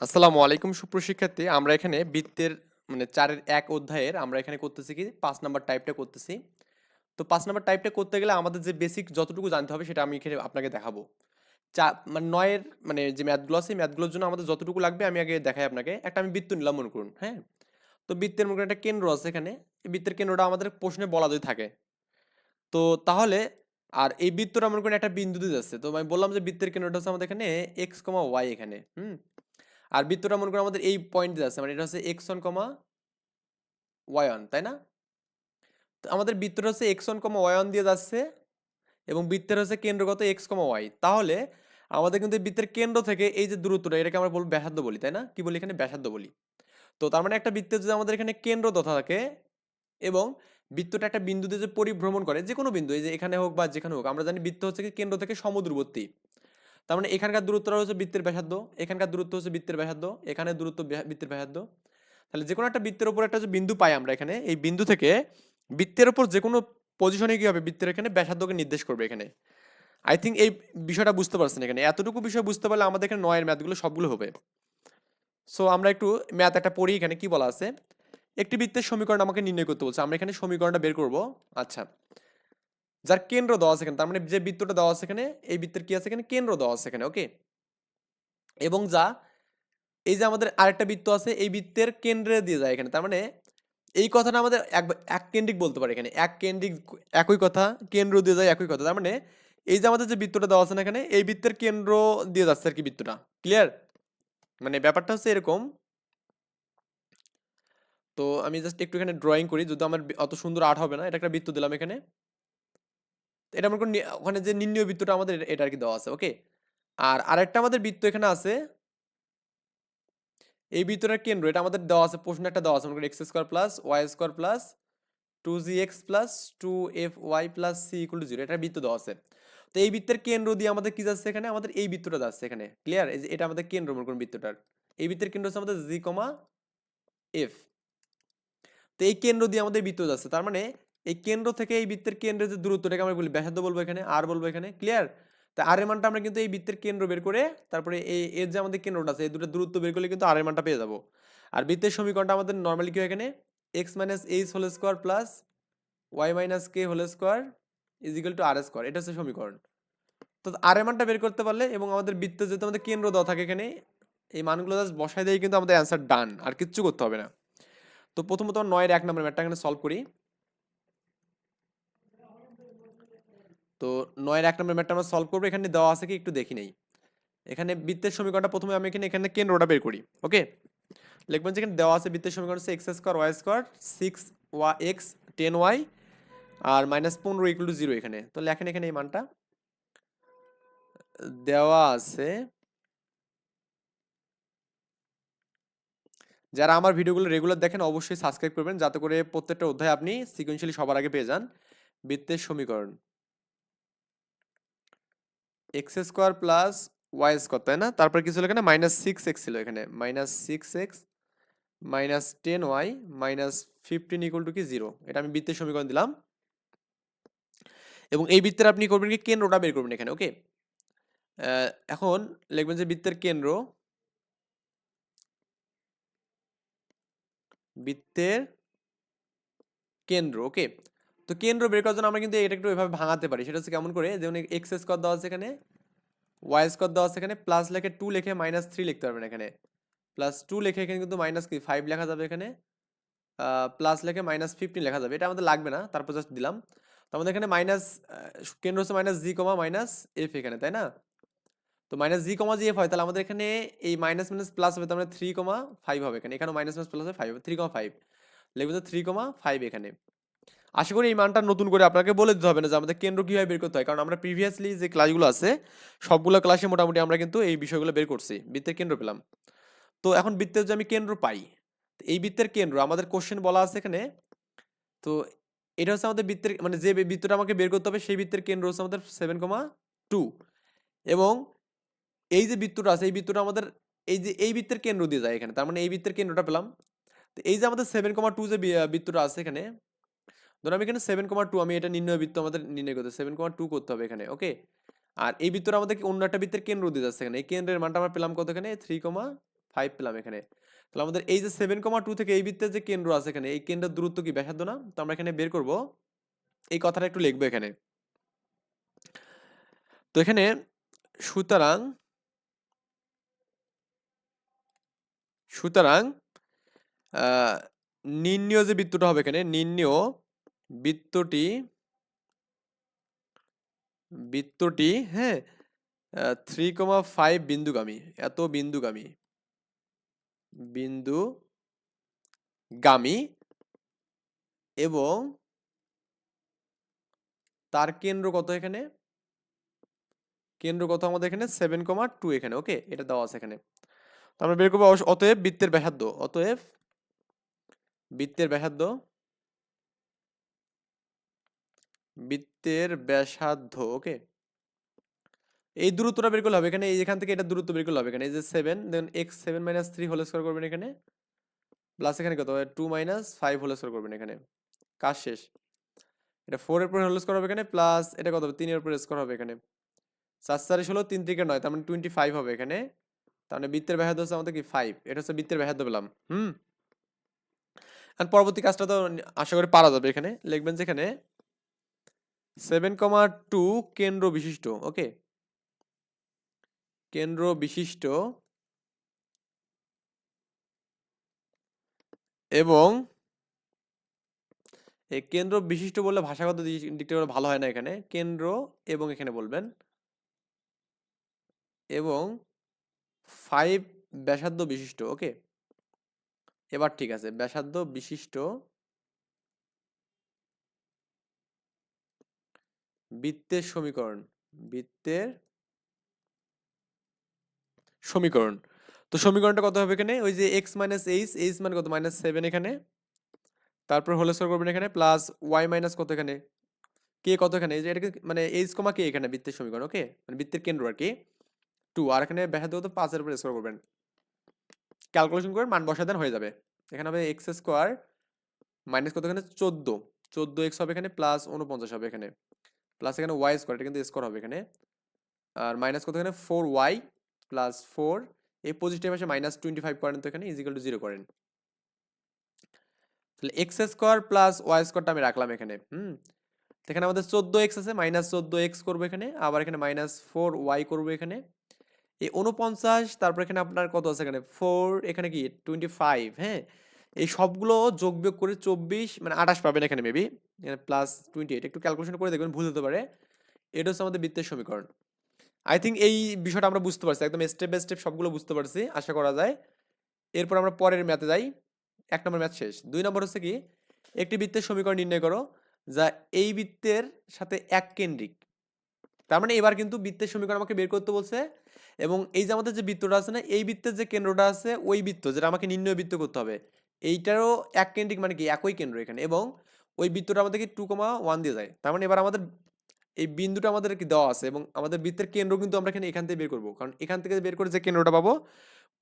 আসসালামু আলাইকুম সুপ্রশিক্ষার্থী আমরা এখানে বৃত্তের মানে চারের এক অধ্যায়ের আমরা এখানে করতেছি কি? পাঁচ নাম্বার টাইপটা করতেছি। তো পাঁচ নাম্বার টাইপটা করতে গেলে আমাদের যে বেসিক যতটুকু জানতে হবে সেটা আমি এখানে আপনাকে দেখাবো। চা মানে নয়ের মানে যে ম্যাথগুলো আছে ম্যাথগুলোর জন্য আমাদের যতটুকু লাগবে আমি আগে দেখাই আপনাকে। একটা আমি বৃত্ত নিলাম, মনে করুন হ্যাঁ? তো বৃত্তের মনে একটা কেন্দ্র আছে এখানে। এই বৃত্তের কেন্দ্রটা আমাদের প্রশ্নে বলা যদি থাকে। তো তাহলে, আর এই বৃত্তটা মনে করেন একটা বিন্দুতে যাচ্ছে। তো আমি বললাম যে বৃত্তের কেন্দ্রটা হচ্ছে আমাদের এখানে এক্স কমা ওয়াই এখানে, হুম? আর বৃত্তটা মনে করেন আমাদের এই পয়েন্টে যাচ্ছে মানে এটা হচ্ছে এক্স ওয়ান কমা ওয়ান তাই না? তো আমাদের বৃত্তটা হচ্ছে এক্স ওয়ান কমা ওয়ান দিয়ে যাচ্ছে এবং বৃত্তের হচ্ছে কেন্দ্রগত এক্স কমা ওয়াই তাহলে আমাদের কিন্তু বৃত্তের কেন্দ্র থেকে এই যে দূরত্বটা, এটাকে আমরা বলব ব্যাসার্ধ বলি, তাই না? কি বলি এখানে? ব্যাসার্ধ বলি। তো তার মানে একটা বৃত্তের যদি আমাদের এখানে কেন্দ্র তথা থাকে এবং বৃত্তটা একটা বিন্দুতে যে পরিভ্রমণ করে যে কোনো বিন্দু, এই যে এখানে হোক বা যেখানে হোক, আমরা জানি বৃত্ত হচ্ছে কি কেন্দ্র থেকে সমদূরবর্তী। তার মানে এখানকার দূরত্বটা হচ্ছে বৃত্তের ব্যাসার্ধ, এখানকার দূরত্ব হচ্ছে বৃত্তের ব্যাসার্ধ, এখানে দূরত্ব বৃত্তের ব্যাসার্ধ। তাহলে যে কোনো একটা বৃত্তের উপর একটা বিন্দু পাই আমরা এখানে, এই বিন্দু থেকে বৃত্তের উপর যে কোনো পজিশনে কি হবে? বৃত্তের এখানে ব্যাসার্ধকে নির্দেশ করবে এখানে। আই থিঙ্ক এই বিষয়টা বুঝতে পারছেন এখানে। এতটুকু বিষয় বুঝতে পারলে আমাদের এখানে নয়ের ম্যাথগুলো সবগুলো হবে। সো আমরা একটু ম্যাথ একটা পড়ি, এখানে কি বলা আছে? একটি বৃত্তের সমীকরণ আমাকে নির্ণয় করতে বলছে। আমরা এখানে সমীকরণটা বের করব। আচ্ছা। যার কেন্দ্র দেওয়া আছে এখানে, তার মানে যে বৃত্তটা দেওয়া আছে এখানে, এই বৃত্তের কি আছে এখানে? কেন্দ্র দেওয়া আছে এখানে ওকে এবং যা, এই যে আমাদের আরেকটা বৃত্ত আছে, এই বৃত্তের কেন্দ্রে দিয়ে যায় এখানে, তার মানে এই কথাটা আমাদের এক কেন্দ্রিক বলতে পারে এখানে, এক কেন্দ্রিক, একই কথা, কেন্দ্র দিয়ে যায় একই কথা, তার মানে এই যে আমাদের যে বৃত্তটা দেওয়া আছে না এখানে, এই বৃত্তের কেন্দ্র দিয়ে যাচ্ছে আর কি বৃত্তটা ক্লিয়ার মানে ব্যাপারটা হচ্ছে এরকম। তো আমি জাস্ট একটু এখানে ড্রয়িং করি, যদি আমার অত সুন্দর আর্ট হবে না, এটা একটা বৃত্ত দিলাম এখানে। এটা করুন ওখানে যে নির্ণয় বৃত্তটা আমাদের এটা- আর কি দেওয়া আছে ওকে আর আরেকটা আমাদের বৃত্ত এখানে আছে। এই বৃত্তটার কেন্দ্র, এটা আমাদের দেওয়া আছে, প্রশ্ন একটা দেওয়া আছে, মনে করেন x square plus y square plus two g x plus two f y plus c equal to zero এটা বৃত্ত দেওয়া আছে। তো এই বৃত্তের কেন্দ্র দিয়ে আমাদের কি যাচ্ছে এখানে? আমাদের এই বৃত্তটা যাচ্ছে এখানে ক্লিয়ার এটা আমাদের কেন্দ্র মনে করুন বৃত্তটার। এই বৃত্তের কেন্দ্র হচ্ছে আমাদের জি কমা এফ তো এই কেন্দ্র দিয়ে আমাদের বৃত্ত যাচ্ছে, তার মানে এই কেন্দ্র থেকে এই বৃত্তের কেন্দ্রের যে দূরত্বটাকে আমরা বলি ব্যাসার্ধ বলব এখানে আর বলব এখানে ক্লিয়ার তা আর মানটা আমরা কিন্তু এই বৃত্তের কেন্দ্র বের করে, তারপরে এই এর যে আমাদের কেন্দ্রটা আছে, এই দুটো দূরত্ব বের করলে কিন্তু আর মানটা পেয়ে যাব। আর বৃত্তের সমীকরণটা আমাদের নর্মালি কি হয় এখানে? X minus h whole square plus y minus k whole square is equal to r square এটা হচ্ছে সমীকরণ। তো আর মানটা বের করতে পারলে এবং আমাদের বৃত্তে যেহেতু আমাদের কেন্দ্র দেওয়া থাকে এখানে, এই মানগুলো জাস্ট বসাই দিয়ে কিন্তু আমাদের অ্যান্সার ডান আর কিচ্ছু করতে হবে না। তো প্রথমত নয়ের এক নম্বর ম্যাটটা এখানে সলভ করি। তো নয়ের এক নম্বর ম্যাটটা আমরা সলভ করব। এখানে দেওয়া আছে কি একটু দেখি নেই। এখানে বৃত্তের সমীকরণটা প্রথমে আমি এখানে এখানে কেন্দ্রটা বের করি ওকে লিখবেন যে এখানে দেওয়া আছে বৃত্তের সমীকরণ হচ্ছে x square y square six ওয়া এক্স টেন ওয়াই আর মাইনাস পনেরো ইকুয়াল টু জিরো এখানে। তো লেখেন এখানে এই মানটা। দেওয়া আছে যারা আমার ভিডিওগুলো রেগুলার দেখেন অবশ্যই সাবস্ক্রাইব করবেন। যাতে করে প্রত্যেকটা অধ্যায় আপনি সিকোয়েন্সিয়ালি সবার আগে পেয়ে যান বৃত্তের সমীকরণ। X square plus y square, তাই না? তারপর কি ছিল এখানে? মাইনাস সিক্স এক্স ছিল এখানে। Minus six x, minus ten y, minus fifteen equal to কি? জিরো। এটা আমি বৃত্তের সমীকরণ দিলাম। এবং এই বৃত্তের আপনি করবেন কি? কেন্দ্রটা বের করবেন এখানে ওকে এখন লিখবেন যে বৃত্তের কেন্দ্র বৃত্তের কেন্দ্র ওকে তো কেন্দ্র বের করার জন্য আমরা কিন্তু এটা একটু এভাবে ভাঙাতে পারি। সেটা হচ্ছে কেমন করে? যেমন এক্স স্কোয়ার দেওয়া আছে এখানে ওয়াই স্কোয়ার দেওয়া আছে এখানে প্লাস লেখে টু লিখে মাইনাস থ্রি লিখতে পারবেন এখানে। প্লাস টু লিখে এখানে কিন্তু মাইনাস কি? ফাইভ লেখা যাবে এখানে। প্লাস লেখে মাইনাস ফিফটিন লেখা যাবে। এটা আমাদের লাগবে না, তারপর জাস্ট দিলাম। তো আমাদের এখানে মাইনাস কেন্দ্র হচ্ছে minus g comma minus f এখানে, তাই না? তো মাইনাস জি কমা জি এফ হয়, তাহলে আমাদের এখানে এই মাইনাস মাইনাস প্লাস হবে, তার মানে থ্রি কমা ফাইভ হবে এখানে। এখানে মাইনাস মাইনাস প্লাস হবে ফাইভ হবে থ্রি কমা ফাইভ লিখবে তো থ্রি কমা ফাইভ এখানে। আশা করি এই মানটা নতুন করে আপনাকে বলে দিতে হবে না যে আমাদের কেন্দ্র কীভাবে বের করতে হয়। কারণ আমরা প্রিভিয়াসলি যে ক্লাসগুলো আছে, সবগুলো ক্লাসে মোটামুটি আমরা কিন্তু এই বিষয়গুলো বের করছি, বৃত্তের কেন্দ্র পেলাম। তো এখন বৃত্তের যে আমি কেন্দ্র পাই এই বৃত্তের কেন্দ্র, আমাদের কোশ্চেন বলা আছে এখানে, তো এটা হচ্ছে আমাদের বৃত্তের মানে যে বৃত্তটা আমাকে বের করতে হবে, সেই বৃত্তের কেন্দ্র হচ্ছে আমাদের সেভেন কমা টু এবং এই যে বৃত্তটা আছে, এই বৃত্তটা আমাদের, এই যে, এই বৃত্তের কেন্দ্র দিয়ে যায় এখানে, তার মানে এই বৃত্তের কেন্দ্রটা পেলাম। তো এই যে আমাদের সেভেন কমা টু যে বৃত্তটা আছে এখানে ধরুন আমি এখানে সেভেন কমা টু আমি এটা নির্ণয় বৃত্ত আমাদের নির্ণয় করতে সেভেন কমা টু করতে হবে এখানে ওকে আর এই বৃত্তটা আমাদের অন্য একটা বৃত্তের কেন্দ্র দিয়ে যাচ্ছে এখানে। এই কেন্দ্রের মানটা আমরা পেলাম কত এখানে? থ্রি কমা ফাইভ পেলাম এখানে। তাহলে আমাদের এই যে সেভেন কমা টু থেকে এই বৃত্তের যে কেন্দ্র আছে এখানে, এই কেন্দ্রের দূরত্ব কি? ব্যাসার্ধ না? তো আমরা এখানে বের করব। এই কথাটা একটু লিখব এখানে। তো এখানে সুতরাং সুতরাং নির্ণীয় যে বৃত্তটা হবে এখানে, নির্ণীয় বৃত্তটি বৃত্তটি হ্যাঁ থ্রি কমা ফাইভ বিন্দুগামী, এত বিন্দুগামী। বিন্দু গামী এবং তার কেন্দ্র কত এখানে? কেন্দ্র কত আমাদের এখানে? সেভেন কমা টু এখানে, ওকে, এটা দেওয়া আছে এখানে। তো আমরা বের করব, অতএব বৃত্তের ব্যাসার্ধ, অতএব বৃত্তের ব্যাসার্ধ বৃত্তের ব্যাসার্ধ, ওকে? এই দূরত্বটা বের করলে হবে। এখানে এখান থেকে এটা দূরত্ব বের করলে হবে। এখানে এই যে seven then x seven minus three whole square করবেন এখানে। প্লাস এখানে কত? হবে two minus five whole square করবেন এখানে। কাজ শেষ। এটা ফোর এর পরে হোল স্কোয়ার হবে এখানে প্লাস এটা কত হবে? তিনের উপরে স্কোয়ার হবে এখানে। চার চারে ষোলো, তিন থেকে নয়, তার মানে টোয়েন্টি ফাইভ হবে এখানে। তার মানে বৃত্তের ব্যাসার্ধ হচ্ছে আমাদের কি? ফাইভ এটা হচ্ছে বৃত্তের ব্যাসার্ধ পেলাম। হুম? পরবর্তী কাজটা তো আশা করি পারা যাবে এখানে। লিখবেন যে এখানে সেভেন কমা টু কেন্দ্র বিশিষ্ট ওকে? কেন্দ্র বিশিষ্ট এবং এই কেন্দ্র বিশিষ্ট বললে ভাষাগত দিক- দিকটা ভালো হয় না এখানে। কেন্দ্র এবং এখানে বলবেন। এবং ফাইভ ব্যাসার্ধ বিশিষ্ট ওকে? এবার ঠিক আছে ব্যাসার্ধ বিশিষ্ট বৃত্তের সমীকরণ বৃত্তের সমীকরণ। তো সমীকরণটা কত হবে এখানে? ওই যে এক্স মাইনাস এইচ এইচ মানে কত? মাইনাস সেভেন এখানে। তারপর হোল স্কোয়ার করবেন এখানে প্লাস ওয়াই মাইনাস কত এখানে? কে কত এখানে? এটাকে মানে এইচ কমা কে এখানে বৃত্তের সমীকরণ ওকে মানে বৃত্তের কেন্দ্র আর কি। টু আর এখানে ব্যাসার্ধ কত? পাঁচের উপর স্কোয়ার করবেন। ক্যালকুলেশন করে মান বসা দেন, হয়ে যাবে। এখানে হবে এক্স স্কোয়ার মাইনাস কত এখানে? চোদ্দ। চোদ্দ এক্স হবে এখানে প্লাস উনপঞ্চাশ হবে এখানে। প্লাস এখানে ওয়াই স্কোয়ার এটা কিন্তু স্কোয়ার হবে এখানে। আর মাইনাস কত এখানে? ফোর ওয়াই প্লাস ফোর এই পজিটিভ আসে মাইনাস টোয়েন্টি ফাইভ করেন তো এখানে ইজিক্যাল টু জিরো করেন। তাহলে এক্স স্কোয়ার প্লাস ওয়াই স্কোয়ারটা আমি রাখলাম এখানে, হুম? এখানে আমাদের চোদ্দ এক্স আছে মাইনাস চোদ্দ এক্স করব এখানে, আবার এখানে মাইনাস ফোর ওয়াই করব এখানে। এই উনপঞ্চাশ তারপর এখানে আপনার কত আছে এখানে? ফোর এখানে কি? টোয়েন্টি ফাইভ হ্যাঁ? এই সবগুলো যোগ বিয়োগ করে চব্বিশ মানে আঠাশ পাবেন এখানে মেবি এখানে প্লাস টোয়েন্টি এইট একটু ক্যালকুলেশন করে দেখবেন, ভুল হতে পারে। এটা হচ্ছে আমাদের বৃত্তের সমীকরণ। আই থিঙ্ক এই বিষয়টা আমরা বুঝতে পারছি, একদম স্টেপ বাই স্টেপ সবগুলো বুঝতে পারছি, আশা করা যায়। এরপর আমরা পরের ম্যাথে যাই। এক নম্বর ম্যাথ শেষ। দুই নম্বর হচ্ছে কি, একটি বৃত্তের সমীকরণ নির্ণয় করো, যা এই বৃত্তের সাথে এক কেন্দ্রিক তার মানে এবার কিন্তু বৃত্তের সমীকরণ আমাকে বের করতে বলছে, এবং এই যে আমাদের যে বৃত্তটা আছে না, এই বৃত্তের যে কেন্দ্রটা আছে, ওই বৃত্ত যেটা আমাকে নির্ণয় বৃত্ত করতে হবে। এইটারও এক কেন্দ্রিক মানে কি? একই কেন্দ্র এখানে এবং ওই বৃত্তটা আমাদেরকে টু কমা ওয়ান দিয়ে যায়। তার মানে এবার আমাদের এই বিন্দুটা আমাদের কি দেওয়া আছে এবং আমাদের বৃত্তের কেন্দ্র কিন্তু আমরা এখানে এখান থেকে বের করব। কারণ এখান থেকে বের করে যে কেন্দ্রটা পাবো,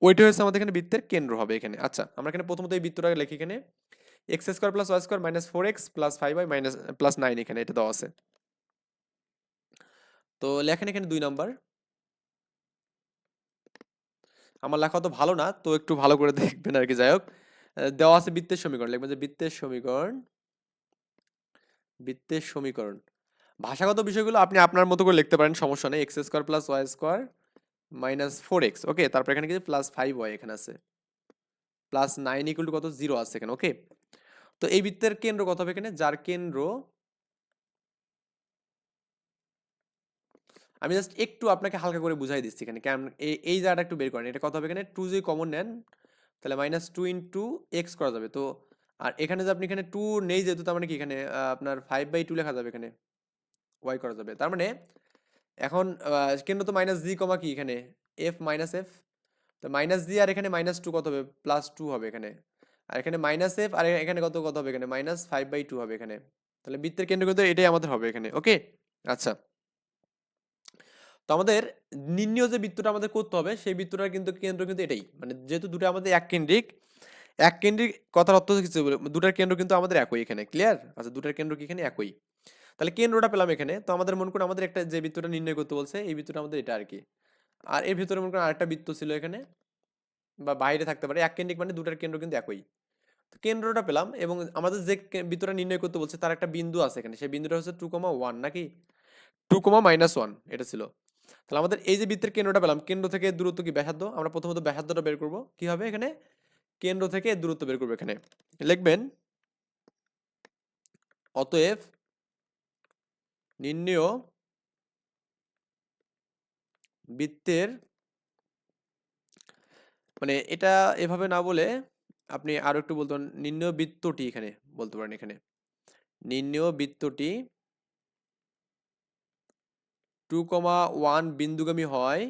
ওইটা হচ্ছে আমাদের এখানে বৃত্তের কেন্দ্র হবে এখানে। আচ্ছা আমরা এখানে প্রথমত এই বৃত্তটাকে লিখি এখানে। X square plus y square minus four x plus five y minus plus nine এখানে এটা দেওয়া আছে। তো লেখেন এখানে দুই নাম্বার। আমার লেখা তো ভালো না, তো একটু ভালো করে দেখবেন আর কি, যাই হোক। দেওয়া আছে বৃত্তের সমীকরণ। লিখবেন যে বৃত্তের সমীকরণ বৃত্তের সমীকরণ। ভাষাগত বিষয়গুলো আপনি আপনার মতো করে লিখতে পারেন, সমস্যা নেই। X square plus y square minus four x, okay? তারপর এখানে কিন্তু প্লাস ফাইভ ওয়াই এখানে আছে। প্লাস নাইন ইকুয়াল টু কত? জিরো আছে এখানে, ওকে? তো এই বৃত্তের কেন্দ্র কত হবে এখানে? যার কেন্দ্র আমি জাস্ট একটু আপনাকে হালকা করে বুঝাই দিচ্ছি এখানে। কেমন? এই জায়গাটা একটু বের করেন। এটা কত হবে এখানে? টু যদি কমন নেন তাহলে মাইনাস টু ইন্টু এক্স করা যাবে। তো, আর এখানে যে আপনি এখানে টু নেই যেহেতু, তার মানে কি এখানে আপনার ফাইভ বাই টু লেখা যাবে এখানে। ওয়াই করা যাবে। তার মানে এখন কেন্দ্র তো মাইনাস জি কমা কি এখানে? এফ মাইনাস এফ তো মাইনাস জি আর এখানে মাইনাস টু কত হবে? প্লাস টু হবে এখানে। আর এখানে মাইনাস এফ আর এখানে কত কত হবে এখানে? মাইনাস ফাইভ বাই টু হবে এখানে। তাহলে বৃত্তের কেন্দ্র কিন্তু এটাই আমাদের হবে এখানে। ওকে আচ্ছা। তো আমাদের নির্ণীয় যে বৃত্তটা আমাদের করতে হবে, সেই বৃত্তটার কিন্তু কেন্দ্র কিন্তু এটাই। মানে যেহেতু দুটো আমাদের এক কেন্দ্রিক এক কেন্দ্রিক কথার অর্থ কিছু দুটার কেন্দ্র কিন্তু আমাদের একই এখানে ক্লিয়ার আচ্ছা দুটার কেন্দ্র কি এখানে? একই। তাহলে কেন্দ্রটা পেলাম এখানে, তো আমাদের মনে করুন আমাদের একটা যে বৃত্তটা নির্ণয় করতে বলছে, এই বৃত্তটা আমাদের এটা আর কি আর এর ভিতরে মনে করুন আরেকটা বৃত্ত ছিল এখানে, বা বাইরে থাকতে পারে, এক কেন্দ্রিক মানে দুটার কেন্দ্র কিন্তু একই। তো কেন্দ্রটা পেলাম এবং আমাদের যে বৃত্তটা নির্ণয় করতে বলছে, তার একটা বিন্দু আছে এখানে, সেই বিন্দুটা হচ্ছে টু কমা ওয়ান নাকি? টু কমা মাইনাস ওয়ান এটা ছিল। তাহলে আমাদের এই যে বৃত্তের কেন্দ্রটা পেলাম, কেন্দ্র থেকে দূরত্ব কি? ব্যাসার্ধ। আমরা প্রথমত ব্যাসার্ধটা বের করব। কি হবে এখানে? কেন্দ্র থেকে দূরত্ব বের করব এখানে। লিখবেন, অতএব নির্ণেয় বৃত্তের মানে এটা এভাবে না বলে আপনি আরও একটু বলতে পারেন, নির্ণেয় বৃত্তটি এখানে বলতে পারেন এখানে। নির্ণেয় বৃত্তটি টু কমা ওয়ান বিন্দুগামী হয়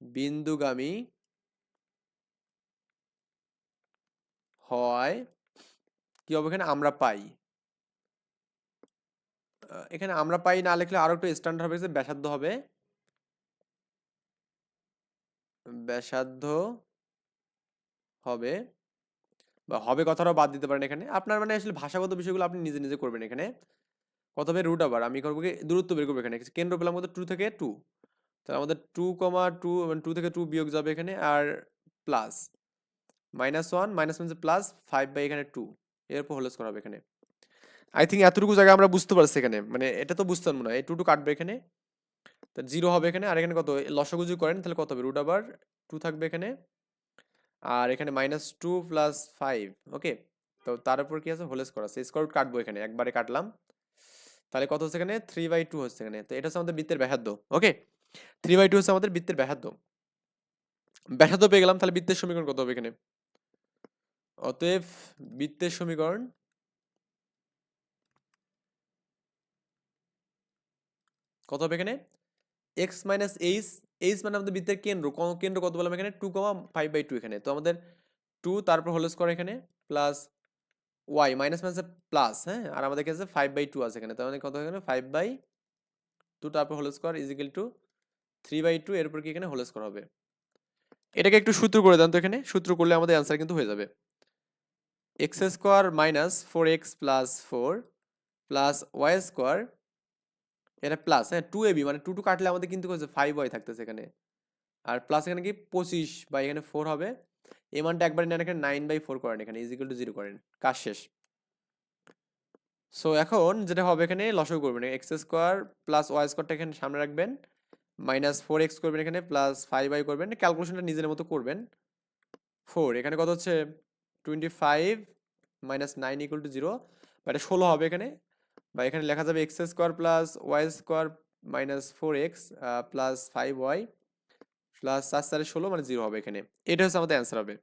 বিন্দুগামী হয়, কি হবে এখানে? আমরা পাই। এখানে আমরা পাই না লিখলে আরও একটু স্ট্যান্ডার্ড হবে ব্যাসার্ধ হবে। ব্যাসার্ধ হবে, বা হবে কথাটাও বাদ দিতে পারেন এখানে। আপনার মানে আসলে ভাষাগত বিষয়গুলো আপনি নিজে নিজে করবেন এখানে। হবে রুট আবার? আমি করব কি? দূরত্ব বের করব এখানে। কেন্দ্র পেলাম কত? টু থেকে টু তাহলে আমাদের টু কমা টু মানে টু থেকে টু বিয়োগ যাবে এখানে, আর প্লাস মাইনাস ওয়ান মাইনাস মানে প্লাস ফাইভ বাই এখানে টু এরপর হোলেস করা হবে এখানে। আই থিঙ্ক এতটুকু জায়গা আমরা বুঝতে পারছি এখানে। মানে এটা তো বুঝতে পারব না। এই টু টু কাটবে এখানে। তা জিরো হবে এখানে। আর এখানে কত? লসগুজি করেন, তাহলে কত হবে? রুট আবার টু থাকবে এখানে। আর এখানে minus two plus five okay তো তার উপর কি আছে? হোলেস করা আছে। স্কোয়ার কাটবো এখানে। একবারে কাটলাম। তাহলে কত হচ্ছে এখানে? থ্রি বাই টু হচ্ছে এখানে। তো এটা হচ্ছে আমাদের বৃত্তের ব্যাসার্ধ ওকে থ্রি বাই টু হচ্ছে আমাদের বৃত্তের ব্যাসার্ধ। ব্যাসার্ধ পেয়ে গেলাম, তাহলে বৃত্তের সমীকরণ কত হবে এখানে? অতএব বৃত্তের সমীকরণ কত হবে এখানে? এক্স মাইনাস এইচ এইচ মানে আমাদের বৃত্তের কেন্দ্র। কেন্দ্র কত বললাম এখানে? Two comma five by two এখানে। তো আমাদের টু তারপর হোল স্কোয়ার এখানে plus y minus minus plus হ্যাঁ? আর আমাদের কাছে ফাইভ বাই টু আছে এখানে। তার মানে কত এখানে ফাইভ বাই টু তারপর whole square is equal to three by two এরপর কি এখানে হোল স্কোয়ার হবে? এটাকে একটু সূত্র করে দেন তো এখানে। সূত্র করলে আমাদের অ্যান্সার কিন্তু হয়ে যাবে। X square minus four x plus four plus y square এটা প্লাস হ্যাঁ টু এবি মানে টু টু কাটলে আমাদের কিন্তু ফাইভ ওয়াই থাকতেছে এখানে। আর প্লাস এখানে কি? পঁচিশ, বা এখানে ফোর হবে। এই মানটা একবারে নেন এখানে নাইন বাই ফোর করেন এখানে ইজিক্যাল টু জিরো করেন, কাজ শেষ। সো এখন যেটা হবে এখানে, লসও করবেন এক্স স্কোয়ার প্লাস ওয়াই স্কোয়ারটা এখানে সামনে রাখবেন মাইনাস ফোর এক্স করবেন এখানে প্লাস ফাইভ ওয়াই করবেন ক্যালকুলেশনটা নিজের মতো করবেন। ফোর এখানে কত হচ্ছে? Twenty five minus nine equal to zero বা এটা ষোলো হবে এখানে, বা এখানে লেখা যাবে x square plus y square minus four x plus five y plus চার চারে ষোলো মানে জিরো হবে এখানে। এটা হচ্ছে আমাদের অ্যান্সার হবে।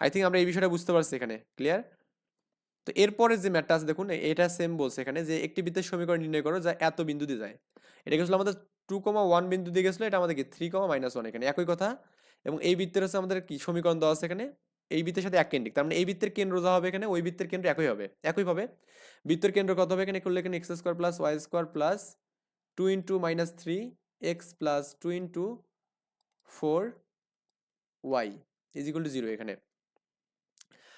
আই থিঙ্ক আমরা এই বিষয়টা বুঝতে পারছি এখানে। ক্লিয়ার তো এরপরে যে ম্যাটটা আছে, দেখুন, এটা সেম বলছে এখানে যে একটি বৃত্তের সমীকরণ নির্ণয় করো যা এত বিন্দু দিয়ে যায়। এটা গেছিল আমাদের টু কমা ওয়ান বিন্দু দিয়ে গেছিল? এটা আমাদের কি থ্রি কমা মাইনাস ওয়ান এখানে, একই কথা। এবং এই বৃত্তের হচ্ছে আমাদের কি সমীকরণ দেওয়া আছে এখানে? এই বৃত্তের সাথে এক কেন্দ্রিক, তার মানে এই বৃত্তের কেন্দ্র যা হবে এখানে, ওই বৃত্তের কেন্দ্র একই হবে একইভাবে বৃত্তের কেন্দ্র কত হবে এখানে? করলে এখানে x square plus y square plus two into minus three x plus two into four y is equal to zero এখানে।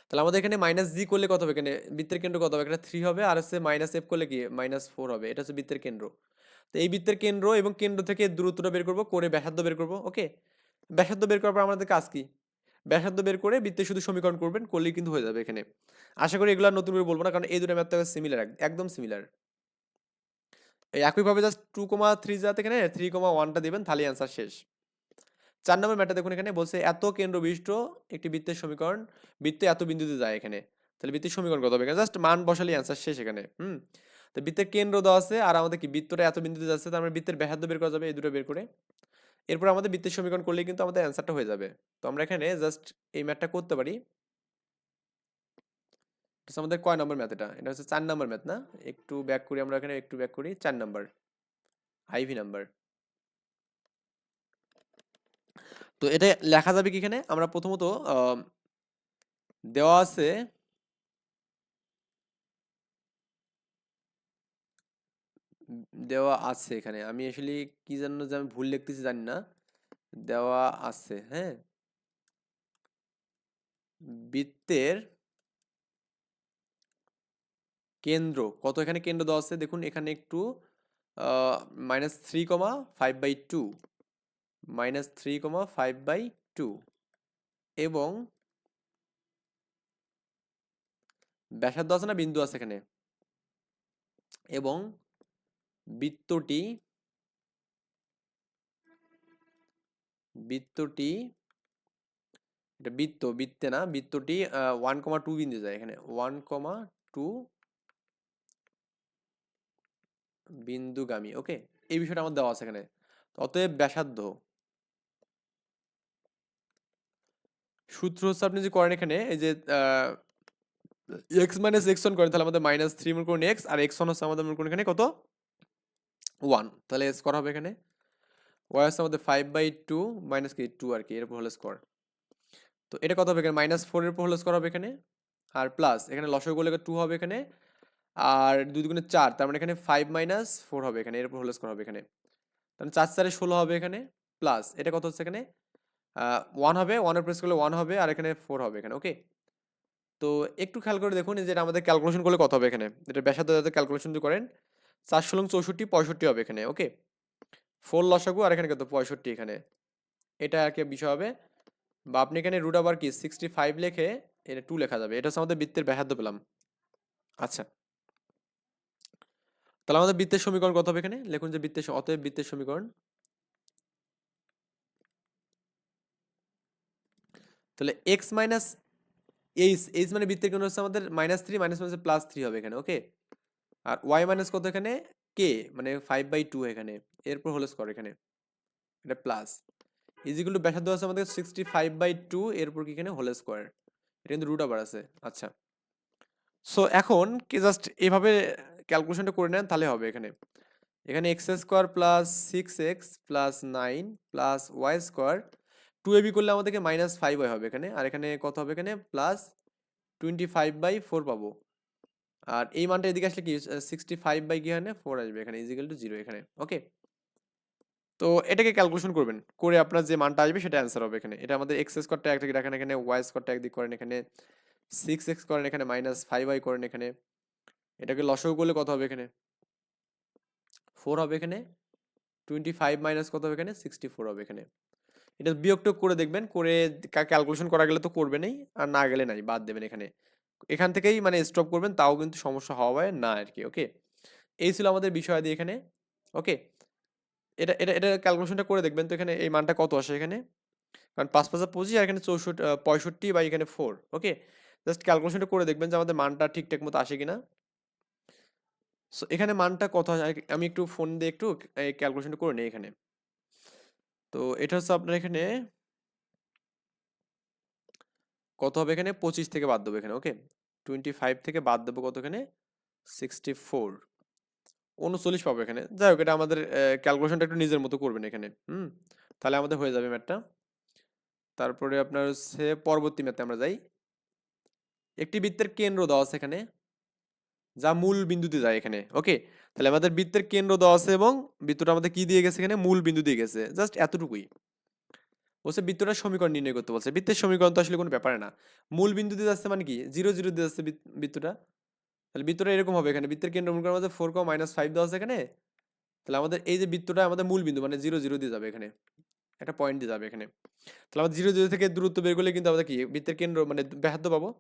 তাহলে আমাদের এখানে মাইনাস জি করলে কত হবে? এখানে বৃত্তের কেন্দ্র কত হবে? এখানে থ্রি হবে, আর হচ্ছে মাইনাস এফ করলে কি? মাইনাস ফোর হবে। এটা হচ্ছে বৃত্তের কেন্দ্র। তো এই বৃত্তের কেন্দ্র এবং কেন্দ্র থেকে দূরত্বটা বের করব করে ব্যাসার্ধ বের করব, ওকে? ব্যাসার্ধ বের করার পর আমাদের কাজ কি? ব্যাসার্ধ বের করে বৃত্তের শুধু সমীকরণ করবেন, করলেই কিন্তু হয়ে যাবে এখানে। আশা করি এগুলো নতুন করে বলব না, কারণ এই দুটো ম্যাথ সিমিলার একদম সিমিলার একইভাবে জাস্ট টু কমা থ্রি যাতে এখানে থ্রি কমা ওয়ানটা দেবেন তাহলে অ্যান্সার শেষ। চার নম্বর ম্যাটটা দেখুন এখানে, বলছে এত কেন্দ্র বিশিষ্ট একটি বৃত্তের সমীকরণ, বৃত্তে এত বিন্দুতে যায় এখানে। তাহলে বৃত্তের সমীকরণ কত হবে এখানে? জাস্ট মান বসালে অ্যান্সার শেষ এখানে, হুম? তো বৃত্তের কেন্দ্র দেওয়া আছে আর আমাদের কি বৃত্তটা এত বিন্দুতে যাচ্ছে, তার মানে বৃত্তের ব্যাহার্য বের করা যাবে, এই দুটো বের করে। এরপর আমাদের বৃত্তের সমীকরণ করলেই কিন্তু আমাদের অ্যান্সারটা হয়ে যাবে। তো আমরা এখানে জাস্ট এই ম্যাথটা করতে পারি। আমাদের কয় নম্বর ম্যাথ এটা? এটা হচ্ছে চার নম্বর ম্যাথ না? একটু ব্যাক করি আমরা এখানে, একটু ব্যাক করি, চার নম্বর। আইভি নাম্বার তো এটা লেখা যাবে কি এখানে? আমরা প্রথমত দেওয়া আছে দেওয়া আছে এখানে। আমি আসলে কি জানো যে আমি ভুল লিখতেছি, জানি না। দেওয়া আছে হ্যাঁ? বৃত্তের কেন্দ্র, কত এখানে কেন্দ্র দেওয়া আছে? দেখুন, এখানে একটু minus three comma five by two minus three comma five by two এবং ব্যাসার্ধ আছে না, বিন্দু আছে এখানে। এবং বৃত্তটি বৃত্তটি, এটা বৃত্ত, বৃত্তে না, বৃত্তটি ওয়ান কমা টু বিন্দু যায় এখানে। ওয়ান কমা টু বিন্দুগামী, ওকে? এই বিষয়টা আমার দেওয়া আছে এখানে। অতএব ব্যাসার্ধ সূত্র হচ্ছে আপনি যে করেন এখানে, এই যে এক্স মাইনাস এক্স ওয়ান করেন, তাহলে আমাদের মাইনাস থ্রি মনে করুন এক্স আর এক্স ওয়ান হচ্ছে আমাদের মনে করুন এখানে কত? ওয়ান তাহলে স্কোয়ার হবে এখানে। ওয়াই হচ্ছে আমাদের ফাইভ বাই টু মাইনাস কি টু আর কি, এর উপর হলে স্কোয়ার তো এটা কত হবে এখানে? মাইনাস ফোরের উপর হলে স্কোয়ার হবে এখানে। আর প্লাস এখানে লসক করলে টু হবে এখানে। আর দুই দুগুণে চার, তার মানে এখানে ফাইভ মাইনাস ফোর হবে এখানে, এর উপর হলে হবে এখানে। তাহলে চার চারে ষোলো হবে এখানে প্লাস এটা কত হচ্ছে এখানে? ওয়ান হবে ওয়ানের প্রেস করলে ওয়ান হবে আর এখানে ফোর হবে এখানে ওকে তো একটু খেয়াল করে দেখুন যে এটা আমাদের ক্যালকুলেশন করলে কত হবে এখানে? এটা ব্যাসার্ধ যাতে ক্যালকুলেশন যদি করেন, চার ষোলো চৌষট্টি, পঁয়ষট্টি হবে এখানে ওকে ফোর লসাগু আর এখানে কত? পঁয়ষট্টি এখানে। এটা আর কি বিষয় হবে? বা আপনি এখানে রুট আবার কি? সিক্সটি ফাইভ লেখে এটা টু লেখা যাবে, এটা হচ্ছে আমাদের বৃত্তের ব্যাসার্ধ পেলাম। আচ্ছা। তাহলে আমাদের বৃত্তের সমীকরণ কত হবে এখানে? লিখুন যে বৃত্তের অতএব বৃত্তের সমীকরণ তাহলে এক্স মাইনাস এইচ এইচ মানে বৃত্তের কেন্দ্র হচ্ছে আমাদের minus three minus minus plus three হবে এখানে ওকে আর ওয়াই মাইনাস কত এখানে? কে মানে ফাইভ বাই টু এখানে, এরপর হোল স্কোয়ার এখানে, এটা প্লাস ইজিগুলো ব্যাসার্ধ আছে আমাদের সিক্সটি ফাইভ বাই টু এরপর কি এখানে? হোল স্কোয়ার এটা কিন্তু রুট আবার আছে আচ্ছা। সো এখন কি জাস্ট এভাবে ক্যালকুলেশনটা করে নেন, তাহলে হবে এখানে। এখানে x square plus six x plus nine plus y square two ab করলে আমাদেরকে মাইনাস ফাইভ ওয়াই হবে এখানে। আর এখানে কত হবে এখানে? Plus twenty five by four পাবো। আর এই মানটা এদিকে আসলে কি? সিক্সটি ফাইভ বাই কি এখানে ফোর আসবে এখানে ইজিক্যাল টু জিরো এখানে। ওকে তো এটাকে ক্যালকুলেশন করবেন। করে আপনার যে মানটা আসবে সেটা অ্যান্সার হবে এখানে। এটা আমাদের এক্স স্কোয়ারটা একদিকে রাখেন এখানে ওয়াই স্কোয়ারটা একদিক করেন এখানে সিক্স এক্স করেন এখানে মাইনাস ফাইভ ওয়াই করেন এখানে। এটাকে লসও করলে কত হবে এখানে? ফোর হবে এখানে। টোয়েন্টি ফাইভ মাইনাস কত হবে এখানে? সিক্সটি ফোর হবে এখানে। এটা বিয়োগটোগ করে দেখবেন, করে ক্যালকুলেশন করা গেলে তো করবেনই আর না গেলে নাই, বাদ দেবেন এখানে। এখান থেকেই মানে স্টপ করবেন, তাও কিন্তু সমস্যা হওয়ায় না আর কি ওকে এই ছিল আমাদের বিষয়াদি এখানে ওকে এটা এটা এটা ক্যালকুলেশনটা করে দেখবেন তো এখানে এই মানটা কত আসে এখানে? কারণ পাঁচ পাঁচা পঁচিশ, আর এখানে চৌষট্টি পঁয়ষট্টি বা এখানে ফোর ওকে জাস্ট ক্যালকুলেশনটা করে দেখবেন যে আমাদের মানটা ঠিকঠাক মতো আসে কিনা। সো এখানে মানটা কত আমি একটু ফোন দিয়ে একটু ক্যালকুলেশনটা করে নিই এখানে। তো এটা হচ্ছে আপনার এখানে কত হবে এখানে? পঁচিশ থেকে বাদ দেবো এখানে ওকে টোয়েন্টি ফাইভ থেকে বাদ দেবো কত এখানে? সিক্সটি ফোর উনচল্লিশ পাবো এখানে। যাই হোক, এটা আমাদের ক্যালকুলেশনটা একটু নিজের মতো করবেন এখানে, হুম? তাহলে আমাদের হয়ে যাবে ম্যাথটা তারপরে আপনার হচ্ছে পরবর্তী ম্যাথে আমরা যাই। একটি বৃত্তের কেন্দ্র দেওয়া আছে এখানে, যা মূল বিন্দুতে যায় এখানে ওকে তাহলে আমাদের বৃত্তের কেন্দ্র দেওয়া আছে এবং বৃত্তটা আমাদের কি দিয়ে গেছে এখানে? মূল বিন্দু দিয়ে গেছে। জাস্ট এতটুকুই। বলছে বৃত্তটা সমীকরণ নির্ণয় করতে বলছে। বৃত্তের সমীকরণ তো আসলে কোনো ব্যাপারে না। মূল বিন্দু দিয়ে যাচ্ছে মানে কি? জিরো জিরো দিয়ে যাচ্ছে বৃত্ত- বৃত্তটা। তাহলে বৃত্তটা এরকম হবে এখানে। বৃত্তের কেন্দ্র করেন আমাদের ফোর কম মাইনাস ফাইভ দেওয়া আছে এখানে। তাহলে আমাদের এই যে বৃত্তটা আমাদের মূল বিন্দু মানে জিরো জিরো দিয়ে যাবে এখানে। একটা পয়েন্ট দিয়ে যাবে এখানে। তাহলে আমাদের জিরো জিরো থেকে দূরত্ব বের করলে কিন্তু আমাদের কি? বৃত্তের কেন্দ্র মানে ব্যাহার্য পাবো।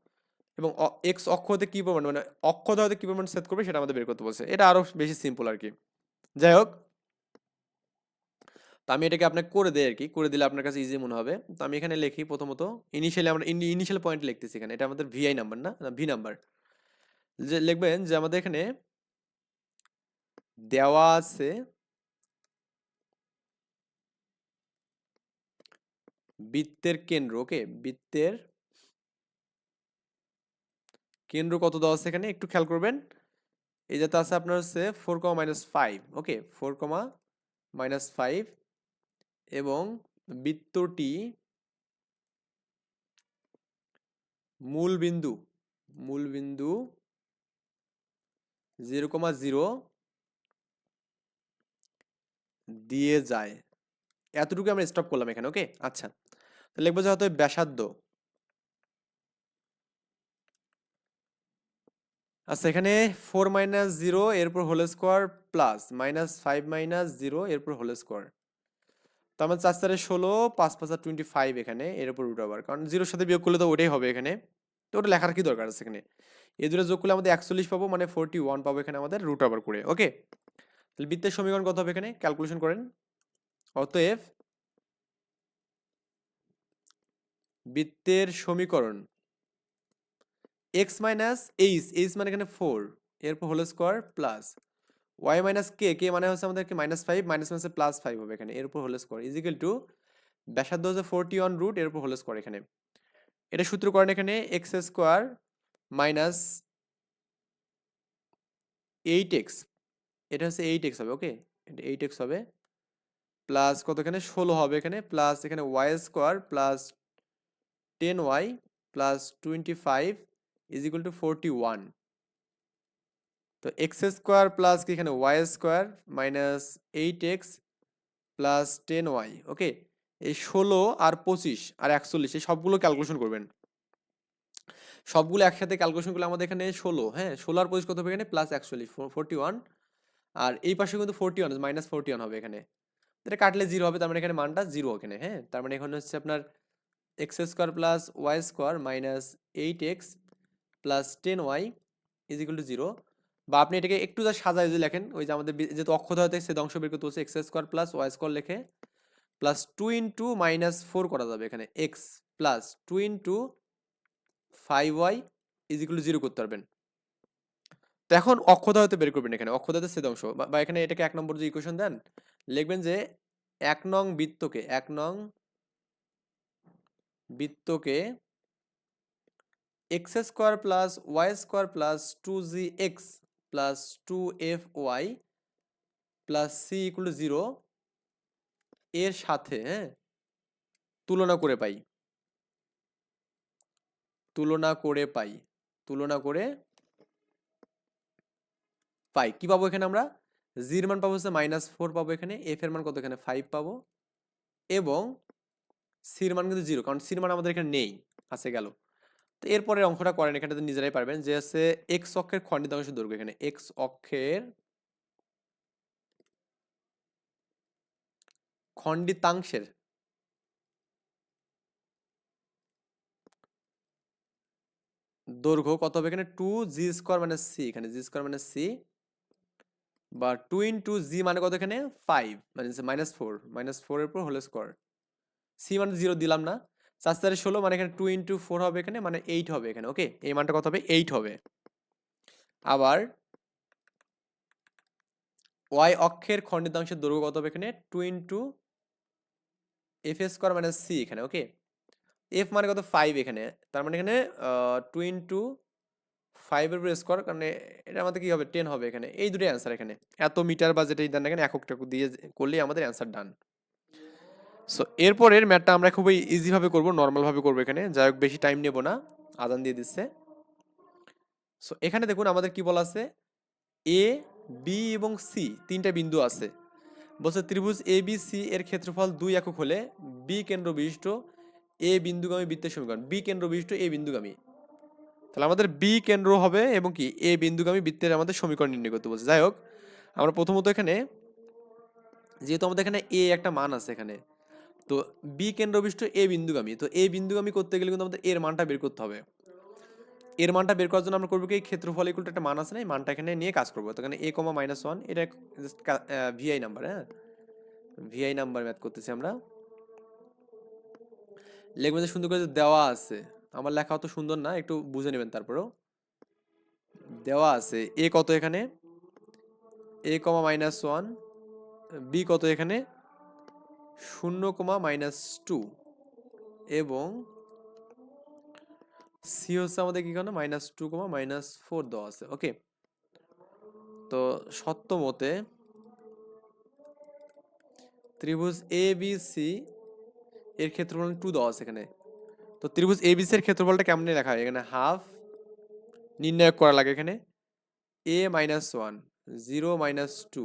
এবং এক্স অক্ষ হতে কি পরিমাণ মানে অক্ষ হতে কি পরিমাণ সেট করবে সেটা আমাদের বের করতে বলছে। এটা আরও বেশি সিম্পল আর কি। যাই হোক, তো আমি এটাকে আপনাকে করে দেই আর কি, করে দিলে আপনার কাছে ইজি মনে হবে। তো আমি এখানে লিখি প্রথমত ইনিশিয়ালি আমরা ইনিশিয়াল পয়েন্ট লিখতেছি এখানে, এটা আমাদের ভিআই নাম্বার না? ভি নাম্বার যে লিখবেন যে আমাদের এখানে দেওয়া আছে বৃত্তের কেন্দ্র ওকে বৃত্তের কেন্দ্র কত দেওয়া আছে এখানে? একটু খেয়াল করবেন। এই যাতে আছে আপনার হচ্ছে four comma minus five okay four comma minus five এবং বৃত্তটি মূল বিন্দু মূল বিন্দু জিরো কমা জিরো দিয়ে যায়। এতটুকু আমরা স্টপ করলাম এখানে ওকে আচ্ছা। লিখব যে হয়তো ব্যাসার্ধ আচ্ছা এখানে ফোর মাইনাস জিরো এরপর whole square plus minus five minus zero এরপর হোল স্কোয়ার তো আমার চার চারে ষোলো, পাঁচ পাঁচ আর টোয়েন্টি ফাইভ এখানে, এর উপর রুট আবার কারণ জিরোর সাথে বিয়োগ করলে তো ওটাই হবে এখানে। তো ওটা লেখার কি দরকার আছে এখানে? এই দুটো যোগ করলে আমাদের একচল্লিশ পাবো মানে ফোরটি ওয়ান পাবো এখানে আমাদের রুট আবার করে ওকে তাহলে বৃত্তের সমীকরণ কত হবে এখানে? ক্যালকুলেশন করেন। অতএব বৃত্তের সমীকরণ এক্স মাইনাস এইচ এইচ মানে এখানে ফোর এরপর whole square plus y minus k k মানে হচ্ছে আমাদেরকে মাইনাস ফাইভ মাইনাস মাইনাসে প্লাস ফাইভ হবে এখানে, এরপর whole square is equal to ব্যাসার্ধ হচ্ছে ফোরটি ওয়ান রুট এরপর হোল স্কোয়ার এখানে। এটা সূত্র করেন এখানে x square minus eight x এটা হচ্ছে এইট এক্স হবে ওকে এটা এইট এক্স হবে প্লাস কত এখানে? ষোলো হবে এখানে প্লাস এখানে y square plus ten y plus twenty five is equal to forty one তো এক্স স্কোয়ার প্লাস কি এখানে y square minus eight x plus ten y okay এই ষোলো আর পঁচিশ আর একচল্লিশ, এই সবগুলো ক্যালকুলেশন করবেন। সবগুলো একসাথে ক্যালকুলেশন করলে আমাদের এখানে ষোলো হ্যাঁ? ষোলো আর পঁচিশ কত হবে এখানে? প্লাস একচল্লিশ ফোরটি ওয়ান আর এই পাশে কিন্তু forty one minus forty one হবে এখানে। এটা কাটলে জিরো হবে, তার মানে এখানে মানটা জিরো এখানে হ্যাঁ? তার মানে এখানে হচ্ছে আপনার x square plus y square minus eight x plus ten y is equal to zero বা আপনি এটাকে একটু যা সাজায় যদি লেখেন, ওই যে আমাদের যেহেতু অক্ষর থেকে, সে অংশ বের করতে হচ্ছে x square plus y square লেখে plus two into minus four করা যাবে এখানে। X plus two into five y is equal zero করতে পারবেন। তো এখন অক্ষতা হতে বের করবেন এখানে। অক্ষতাতে সে অংশ। বা এখানে এটাকে এক নম্বর যে ইকুয়েশন দেন, লিখবেন যে এক নং বৃত্তকে, এক নং বৃত্তকে x square plus y square plus two g x plus two f y plus c equal zero এর সাথে হ্যাঁ তুলনা করে পাই। তুলনা করে পাই। তুলনা করে পাই। কি পাবো এখানে আমরা? জির মান পাবো হচ্ছে মাইনাস ফোর পাবো এখানে এফ এর মান কত এখানে? ফাইভ পাবো। এবং সির মান কিন্তু জিরো কারণ সির মান আমাদের এখানে নেই আছে গেল। তো এরপরের অঙ্কটা করেন এখানে তো নিজেরাই পারবেন যে হচ্ছে এক্স অক্ষের খণ্ডিত অংশ দৈর্ঘ্য এখানে এক্স অক্ষের খণ্ডিতাংশের দৈর্ঘ্য কত হবে এখানে? টু জি স্কোয়ার মানে সি এখানে জি স্কোয়ার মানে সি বা টু ইন্টু জি মানে কত এখানে? ফাইভ মানে মাইনাস ফোর মাইনাস ফোর এর পর হোল স্কোয়ার সি মানে জিরো দিলাম না। চার চারে ষোলো মানে এখানে টু ইন্টু ফোর হবে এখানে মানে এইট হবে এখানে ওকে এই মানটা কত হবে? এইট হবে। আবার ওয়াই অক্ষের খণ্ডিতাংশের দৈর্ঘ্য কত হবে এখানে? টু ইন্টু এফ স্কোয়ার মানে সি এখানে ওকে এফ মানে কত? ফাইভ এখানে, তার মানে এখানে টু ইন্টু ফাইভের উপর স্কোয়ার কারণ এটা আমাদের কী হবে? টেন হবে এখানে, এই দুটোই অ্যান্সার এখানে। এত মিটার বা যেটাই দেন এখানে একক দিয়ে করলেই আমাদের অ্যান্সার ডান সো এরপরের ম্যাটটা আমরা খুবই ইজিভাবে করব নর্মালভাবে করব এখানে। যাই হোক, বেশি টাইম নেব না। আদান দিয়ে দিচ্ছে। সো এখানে দেখুন আমাদের কি বলা আছে? এ বি এবং সি তিনটা বিন্দু আছে। বলছে ত্রিভুজ এ বি সি এর ক্ষেত্রফল দুই একক হলে বি কেন্দ্র বিশিষ্ট এ বিন্দুগামী বৃত্তের সমীকরণ। বি কেন্দ্র বিশিষ্ট এ বিন্দুগামী। তাহলে আমাদের বি কেন্দ্র হবে এবং কি? এ বিন্দুগামী বৃত্তের আমাদের সমীকরণ নির্ণয় করতে বলছে। যাই হোক, আমরা প্রথমত এখানে, যেহেতু আমাদের এখানে এ একটা মান আছে এখানে তো বি কেন্দ্রবিষ্ট এ বিন্দুগামী। তো এ বিন্দুগামী করতে গেলে কিন্তু আমাদের এর মানটা বের করতে হবে। এর মানটা বের করার জন্য আমরা করব কি, ক্ষেত্রফল ইকুয়াল একটা মান আছে না, এই মানটা এখানে নিয়ে কাজ করব। তো এখানে এ কমা মাইনাস ওয়ান এটা জাস্ট ভিআই নাম্বার হ্যাঁ? ভিআই নাম্বার ম্যাথ করতেছি আমরা। লিখবেন সুন্দর করে দেওয়া আছে, আমার লেখা অত সুন্দর না, একটু বুঝে নেবেন তারপরেও। দেওয়া আছে এ কত এখানে? A comma minus one b কত এখানে? শূন্য কমা মাইনাস টু এবং সি হচ্ছে আমাদের কি কেন minus two comma minus four দেওয়া আছে, ওকে? তো সত্য মতে ত্রিভুজ এ বি সি এর ক্ষেত্রফল টু দেওয়া আছে এখানে। তো ত্রিভুজ এ বি সি এর ক্ষেত্রফলটা কেমনে লেখা হয়? এখানে হাফ নির্ণয় করা লাগে এখানে। A minus one zero minus two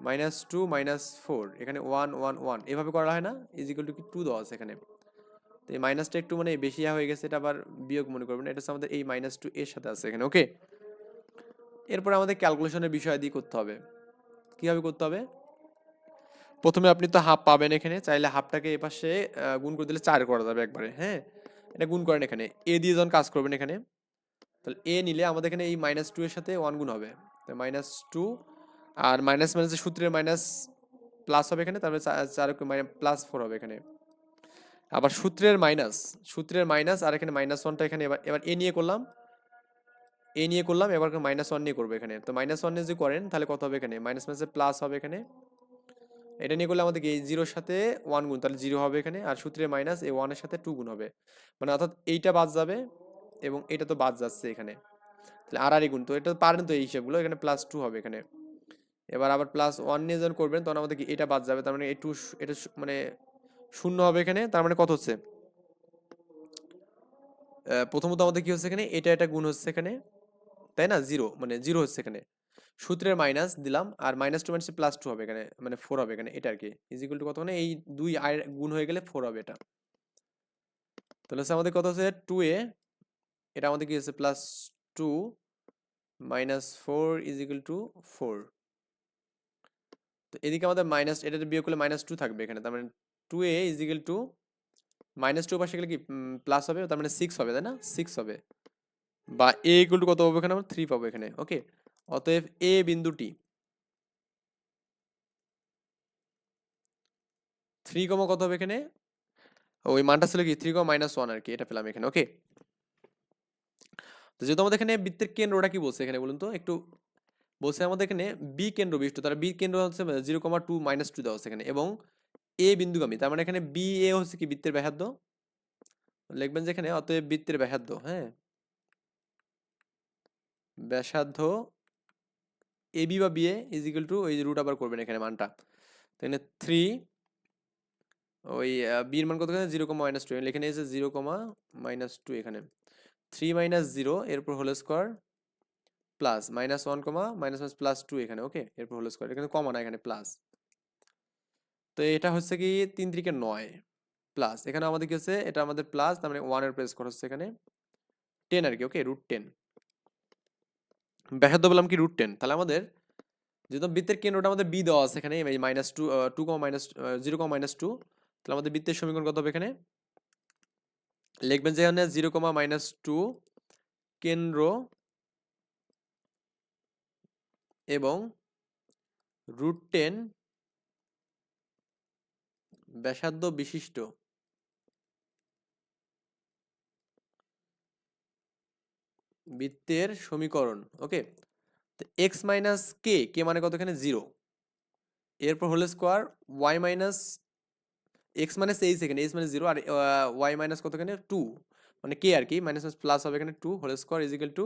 minus two minus four এখানে ওয়ান ওয়ান ওয়ান। এভাবে করা হয় না? ইজিক্যাল টু কি? টু আছে এখানে। তো এই মাইনাসটা একটু মানে বেশি হয়ে গেছে এটা আবার বিয়োগ মনে করবেন। এটা আমাদের এই মাইনাস টু এর সাথে আছে এখানে ওকে? এরপর আমাদের ক্যালকুলেশনের বিষয় দিয়ে করতে হবে। কীভাবে করতে হবে? প্রথমে আপনি তো হাফ পাবেন এখানে চাইলে হাফটাকে এ পাশে আহ, গুণ করে দিলে চার করা যাবে একবারে হ্যাঁ? এটা গুণ করেন এখানে। এ দিয়ে যখন কাজ করবেন এখানে তাহলে এ নিলে আমাদের এখানে এই মাইনাস টু এর সাথে ওয়ান গুণ হবে। মাইনাস টু আর মাইনাস মাইনাসের সূত্রের মাইনাস প্লাস হবে এখানে, তারপরে চার প্লাস ফোর হবে এখানে। আবার সূত্রের মাইনাস সূত্রের মাইনাস আর এখানে মাইনাস ওয়ানটা এখানে এবার এবার এ নিয়ে করলাম। এ নিয়ে করলাম, এবার মাইনাস ওয়ান নিয়ে করব এখানে। তো মাইনাস ওয়ান যদি করেন, তাহলে কত হবে এখানে? মাইনাস মাইনাসে প্লাস হবে এখানে। এটা নিয়ে করলে আমাদের এই জিরোর সাথে ওয়ান গুণ, তাহলে জিরো হবে এখানে। আর সূত্রের মাইনাস এই ওয়ানের সাথে টু গুণ হবে। মানে অর্থাৎ এইটা বাদ যাবে এবং এটা তো বাদ যাচ্ছে এখানে। তাহলে আর আর গুণ, তো এটা পারেন তো এই হিসাবগুলো, এখানে প্লাস টু হবে এখানে। এবার আবার প্লাস ওয়ান নিয়ে যখন করবেন, তখন আমাদের কি এটা বাদ যাবে? তার মানে এই টু এটা মানে শূন্য হবে এখানে, তার মানে কত হচ্ছে? প্রথমত আমাদের কি হচ্ছে এখানে? এটা এটা গুণ হচ্ছে এখানে, তাই না? জিরো মানে জিরো হচ্ছে এখানে। সূত্রের মাইনাস দিলাম, আর minus two minus plus two হবে এখানে মানে ফোর হবে এখানে, এটা আর কি ইজিকুয়াল টু কত মানে এই দুই আয় গুণ হয়ে গেলে ফোর হবে এটা। তাহলে হচ্ছে আমাদের কত হচ্ছে? টু এ এটা আমাদের কি হচ্ছে? Plus two minus four is equal to four তো এদিকে আমাদের মাইনাস এটা বিয়োগ করলে মাইনাস টু থাকবে এখানে, তার মানে two a is equal to minus two পাশে গেলে কি প্লাস হবে, তার মানে সিক্স হবে, তাই না? সিক্স হবে। বা এ ইকুয়াল টু কত হবে এখানে আমরা? থ্রি পাবো এখানে ওকে অতএব এ বিন্দুটি থ্রি কমা কত হবে এখানে? ওই মানটা ছিল কি থ্রি কমা মাইনাস ওয়ান আর কি, এটা পেলাম এখানে ওকে যেহেতু আমাদের এখানে বৃত্তের কেন্দ্রটা কি বলছে এখানে বলুন তো, একটু বলছে আমাদের এখানে বি কেন্দ্র বিশিষ্ট তার বি কেন্দ্র হচ্ছে zero comma two minus two দেওয়া হচ্ছে এখানে এবং এ বিন্দুগামী, তার মানে এখানে বি এ হচ্ছে কি বৃত্তের ব্যাসার্ধ? লিখবেন যে এখানে অতএব বৃত্তের ব্যাসার্ধ হ্যাঁ? ব্যাসার্ধ এ বি বা b a is equal to ওই রুট আবার করবেন এখানে মানটা। এখানে থ্রি ওই বির মান কত জিরো কমা মাইনাস টু এখানে এসে জিরো কমা মাইনাস টু এখানে। থ্রি মাইনাস জিরো এরপর whole square plus minus one comma minus minus plus two এখানে ওকে এরপর হোল স্কোয়ার এখানে কমা না এখানে প্লাস তো এটা হচ্ছে কি তিন তিরিকে নয় প্লাস এখানে আমাদের কি হচ্ছে, এটা আমাদের প্লাস তার মানে ওয়ানের প্রেস করা হচ্ছে এখানে টেন আর কি ওকে রুট টেন ব্যাসার্ধ বললাম কি রুট টেন তাহলে আমাদের, যেহেতু বৃত্তের কেন্দ্রটা আমাদের বি দেওয়া আছে এখানে minus two two comma minus zero comma minus two তাহলে আমাদের বৃত্তের সমীকরণ কত হবে এখানে? লিখবেন যে এখানে জিরো কমা মাইনাস টু কেন্দ্র এবং রুট টেন ব্যাসার্ধ বিশিষ্ট। বৃত্তের সমীকরণ ওকে তো এক্স মাইনাস কে কে মানে কতখানে? জিরো এরপর whole square y minus x minus h এখানে এইচ মাইনাস জিরো আর ওয়াই মাইনাস কতখানে? টু মানে কে আর কি মাইনাস প্লাস হবে এখানে two whole square is equal to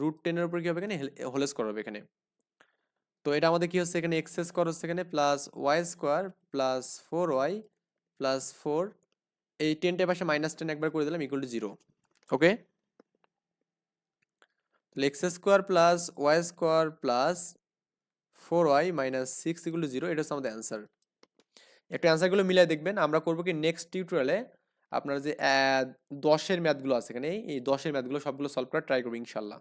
root টেনের উপর কি হবে এখানে? হোল স্কোয়ার হবে এখানে। তো এটা আমাদের কি হচ্ছে এখানে এক্স স্কোয়ার হচ্ছে এখানে plus y square plus four y plus four এই টেনটা পাশে মাইনাস টেন একবার করে দিলাম ইকুয়াল টু জিরো ওকে তাহলে x square plus y square plus four y minus six equal zero এটা হচ্ছে আমাদের অ্যান্সার একটু অ্যান্সারগুলো মিলিয়ে দেখবেন, আমরা করব কি নেক্সট টিউটোরিয়ালে আপনার যে দশের ম্যাথগুলো আছে এখানে, এই দশের ম্যাথগুলো সবগুলো সলভ করার ট্রাই করব ইনশাল্লাহ।